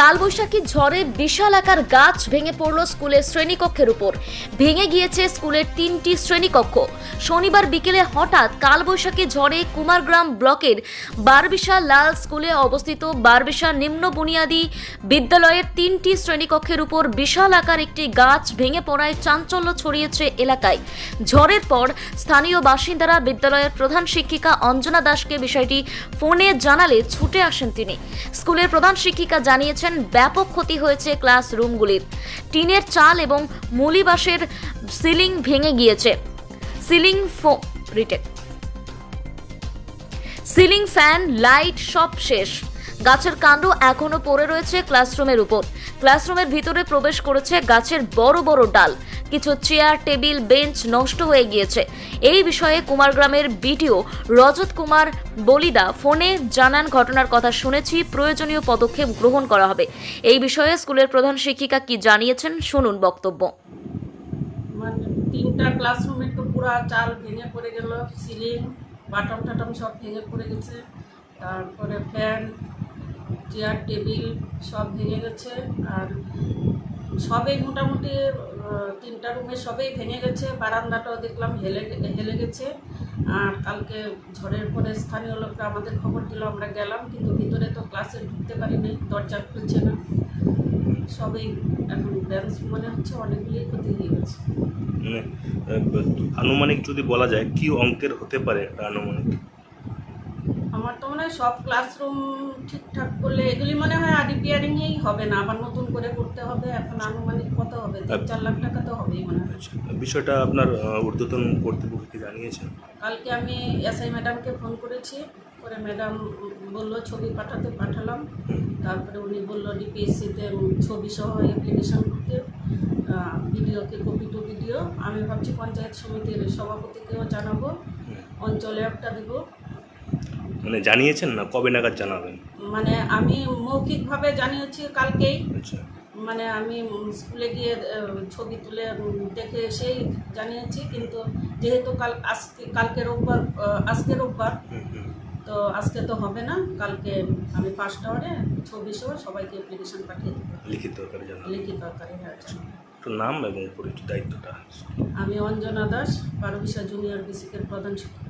কালবৈশাখী ঝড়ে বিশাল আকার গাছ ভেঙে পড়ল স্কুলের শ্রেণীকক্ষের উপর। ভেঙে গিয়েছে স্কুলের তিনটি শ্রেণীকক্ষ। শনিবার বিকেলে হঠাৎ কালবৈশাখী ঝড়ে কুমারগ্রাম ব্লকের বারবিশা লাল স্কুলে অবস্থিত বারবিশা নিম্ন বুনিয়াদী বিদ্যালয়ের তিনটি শ্রেণীকক্ষের উপর বিশাল আকার একটি গাছ ভেঙে পড়ায় চাঞ্চল্য ছড়িয়েছে এলাকায়। ঝড়ের পর স্থানীয় বাসিন্দারা বিদ্যালয়ের প্রধান শিক্ষিকা অঞ্জনা দাসকে বিষয়টি ফোনে জানালে ছুটে আসেন তিনি। স্কুলের প্রধান শিক্ষিকা জানিয়েছেন ব্যাপক ক্ষতি হয়েছে ক্লাসরুমগুলির। টিনের চাল এবং মুলিবাসের সিলিং ভেঙে গিয়েছে। সিলিং ফো রিটেক। সিলিং ফ্যান, লাইট সব শেষ। গাছের কাণ্ড এখনও পড়ে রয়েছে ক্লাসরুমের উপর। ক্লাসরুমের ভিতরে প্রবেশ করেছে গাছের বড় বড় ডাল। কিছু চেয়ার, টেবিল, বেঞ্চ নষ্ট হয়ে গিয়েছে। এই বিষয়ে কুমারগ্রামের বিডিও রজত কুমার বলিদা ফোনে জানান, ঘটনার কথা শুনেছি, প্রয়োজনীয় পদক্ষেপ গ্রহণ করা হবে। এই বিষয়ে স্কুলের প্রধান শিক্ষিকা কি জানিয়েছেন শুনুন বক্তব্য। মানে তিনটা ক্লাসরুমে তো পুরা চাল ভেঙে পড়ে গেল, সিলিং বাটম টাটম সব ভেঙে পড়ে গেছে। তারপরে ফ্যান চেয়ার টেবিল সব ভেঙে গেছে আর সবেই মোটামুটি তিনটা রুমে সবেই ভেঙে গেছে। বারান্দাটাও দেখলাম হেলে হেলে গেছে। আর কালকে ঝড়ের পরে স্থানীয় লোকরা আমাদের খবর দিল, আমরা গেলাম, কিন্তু ভিতরে তো ক্লাসে ঢুকতে পারিনি, দরজা খুলছে না। সবই এখন বেঞ্চ মনে হচ্ছে অনেকগুলি ক্ষতি হয়ে গেছে। মানে আনুমানিক যদি বলা যায়, কি অঙ্কের হতে পারে একটা আনুমানিক? মনে হয় সব ক্লাসরুম ঠিকঠাক করলে এগুলি মনে হয় আর রিপেয়ারিংই হবে না আবার নতুন করে করতে হবে এখন আনুমানিক কত হবে? তিন চার লাখ টাকা তো হবেই মনে হয়। আচ্ছা বিষয়টা আপনার ঊর্ধ্বতন কর্তৃপক্ষকে জানিয়েছেন? কালকে আমি এসআই ম্যাডামকে ফোন করেছি পরে ম্যাডাম বলল ছবি পাঠাতে পাঠালাম। তারপরে উনি বলল ডিপিএসসিতে ছবি সহ অ্যাপ্লিকেশন করতে ভিডিওকে কপি টু ভিডিও আমি ভাবছি পঞ্চায়েত সমিতির সভাপতিকেও জানাব অঞ্চলে একটা দেবো। মানে জানিয়েছেন না? কবে নাগাদ জানাবেন? মানে আমি মৌখিকভাবে জানিয়েছি কালকেই। আচ্ছা। মানে আমি স্কুলে গিয়ে ছবি তুলে দেখে এসেই জানিয়েছি কিন্তু যেহেতু কাল আজকে কালকে রোববার আজকে রোববার। তো আজকে তো হবে না। কালকে আমি ফার্স্ট আওয়ারে ছবি সহ সবাইকে অ্যাপ্লিকেশন পাঠিয়ে দেবো। লিখিত আকারে জানাবেন। লিখিত আকারে হ্যাঁ একটু নাম এবং পরিচয় দায়িত্বটা। আমি অঞ্জনা দাস বারোবিশা জুনিয়র বেসিকের প্রধান শিক্ষক।